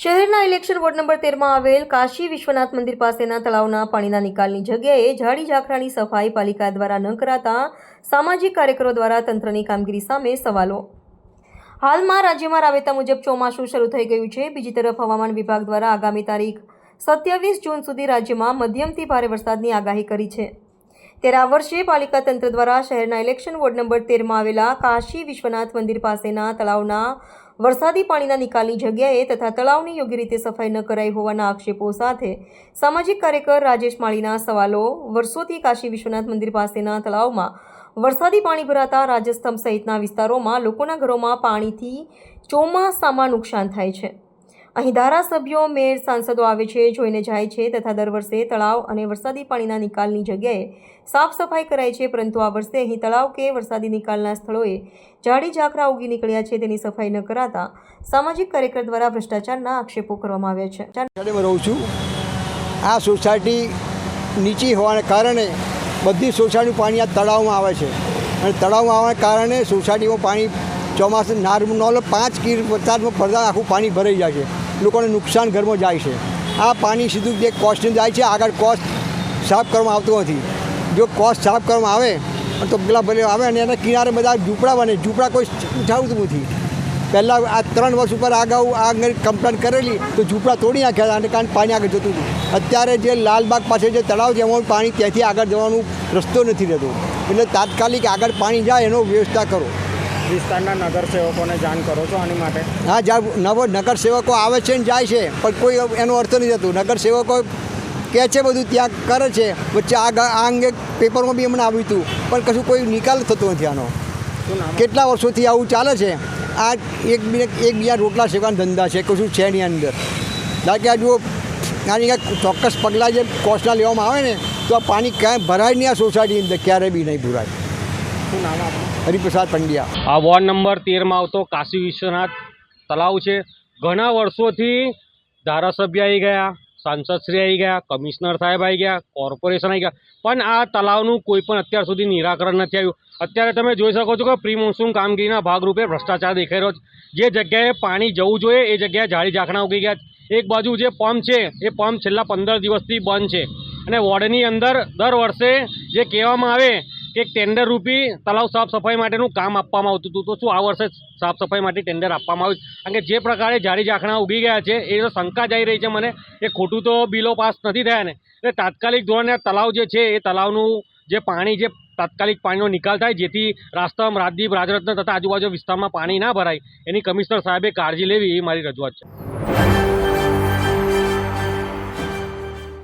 શહેરના election ward number તેરમાં આવેલ કાશી વિશ્વનાથ મંદિર પાસેના તળાવના પાણીના નિકાલની જગ્યાએ ઝાડી ઝાખરાની સફાઈ પાલિકા દ્વારા ન કરાતા સામાજિક કાર્યકરો દ્વારા તંત્રની કામગીરી સામે સવાલો. હાલમાં રાજ્યમાં રાબેતા મુજબ ચોમાસું શરૂ થઈ ગયું છે. બીજી તરફ હવામાન વિભાગ દ્વારા આગામી તારીખ સત્યાવીસ જૂન સુધી રાજ્યમાં મધ્યમથી ભારે વરસાદની આગાહી કરી છે. ત્યારે આ વર્ષે પાલિકા તંત્ર દ્વારા શહેરના ઇલેક્શન વોર્ડ નંબર તેરમાં આવેલા કાશી વિશ્વનાથ મંદિર પાસેના તળાવના વરસાદી પાણીના નિકાલની જગ્યાએ તથા તળાવની યોગ્ય રીતે સફાઈ ન કરાઈ હોવાના આક્ષેપો સાથે સામાજિક કાર્યકર રાજેશ માળીના સવાલો વર્ષોથી કાશી વિશ્વનાથ મંદિર પાસેના તળાવમાં વરસાદી પાણી ભરાતા રાજસ્તંભ સહિતના વિસ્તારોમાં લોકોના ઘરોમાં પાણીથી ચોમાસામાં નુકસાન થાય છે. અહીં ધારાસભ્યો, મેયર, સાંસદો આવે છે, જોઈને જાય છે તથા દર વર્ષે તળાવ અને વરસાદી પાણીના નિકાલની જગ્યાએ સાફ સફાઈ કરાય છે, પરંતુ આ વર્ષે અહીં તળાવ કે વરસાદી નિકાલના સ્થળોએ ઝાડી ઝાકરા ઉગી નીકળ્યા છે, તેની સફાઈ ન કરાતા સામાજિક કાર્યકર દ્વારા ભ્રષ્ટાચારના આક્ષેપો કરવામાં આવ્યા છે. રહું છું. આ સોસાયટી નીચી હોવાને કારણે બધી સોસાયટીનું પાણી આ તળાવમાં આવે છે. અને તળાવમાં આવવાને કારણે સોસાયટીમાં પાણી ચોમાસું નોર્મલ પાંચ કિલ વરસાદમાં ભરતા આખું પાણી ભરાઈ જાય છે. લોકોને નુકસાન ઘરમાં જાય છે. આ પાણી સીધું જે કોસ્ટને જાય છે, આગળ કોસ્ટ સાફ કરવામાં આવતું નથી. જો કોસ્ટ સાફ કરવામાં આવે, તો પેલા ભલે આવે અને એના કિનારે બધા ઝૂંપડા બને. ઝૂંપડા કોઈ ઉઠાવતું નથી. પહેલાં આ ત્રણ વર્ષ ઉપર અગાઉ આ અંગે કમ્પ્લેન કરેલી, તો ઝૂંપડા તોડી નાખ્યા અને કારણ પાણી આગળ જતું હતું. અત્યારે જે લાલબાગ પાસે જે તળાવ છે, એમાં પાણી ત્યાંથી આગળ જવાનું રસ્તો નથી રહેતો. એટલે તાત્કાલિક આગળ પાણી જાય, એનો વ્યવસ્થા કરો. વિસ્તારના નગરસેવકોને જાણ કરો છો આની માટે? હા નવો નગરસેવકો આવે છે ને જાય છે પણ કોઈ એનો અર્થ નથી થતું. નગરસેવકો કહે છે બધું ત્યાં કરે છે. વચ્ચે આ આ અંગે પેપરમાં બી હમણાં આવ્યું હતું પણ કશું કોઈ નિકાલ થતો નથી આનો. કેટલા વર્ષોથી આવું ચાલે છે? આ એક એકબીજા એક બીજા રોટલા સેવાના ધંધા છે કશું છે એની અંદર. કારણ કે આ જુઓ આની ચોક્કસ પગલાં જે કોસ્ટના લેવામાં આવે ને તો આ પાણી ક્યાંય ભરાય નહીં આ સોસાયટીની અંદર ક્યારેય બી નહીં ભરાય. હરિપ્રસાદ પંડ્યા. આ વોર્ડ નંબર તેરમાં આવતો કાશી વિશ્વનાથ તળાવ છે. ઘણા વર્ષોથી ધારાસભ્ય આવી ગયા સાંસદશ્રી આવી ગયા કમિશનર સાહેબ આવી ગયા કોર્પોરેશન આવી ગયા. પણ આ તળાવનું કોઈ પણ અત્યાર સુધી નિરાકરણ નથી આવ્યું. અત્યારે તમે જોઈ શકો છો કે પ્રી મોન્સૂન કામગીરીના ભાગરૂપે ભ્રષ્ટાચાર દેખાઈ રહ્યો છે. જે જગ્યાએ પાણી જવું જોઈએ એ જગ્યાએ જાળી ઝાંખણા ઉગી ગયા એક બાજુ જે પંપ છે એ પંપ છેલ્લા પંદર દિવસથી બંધ છે. અને વોર્ડની અંદર દર વર્ષે જે કહેવામાં આવે કે ટેન્ડર રૂપી તળાવ સાફ સફાઈ માટેનું કામ આપવામાં આવતું હતું. તો શું આ વર્ષે સાફ સફાઈ માટે ટેન્ડર આપવામાં આવ્યું? કારણ કે જે પ્રકારે જાળી ઝાંખણા ઉગી ગયા છે, એ તો શંકા જઈ રહી છે મને. એ ખોટું તો બિલો પાસ નથી થયા ને. એટલે તાત્કાલિક ધોરણે તળાવ જે છે, એ તળાવનું જે પાણી, જે તાત્કાલિક પાણીનો નિકાલ થાય, જેથી રાસ્તામાં રાજદીપ, રાજરત્ન તથા આજુબાજુ વિસ્તારમાં પાણી ના ભરાય, એની કમિશનર સાહેબે કાળજી લેવી, એ મારી રજૂઆત છે.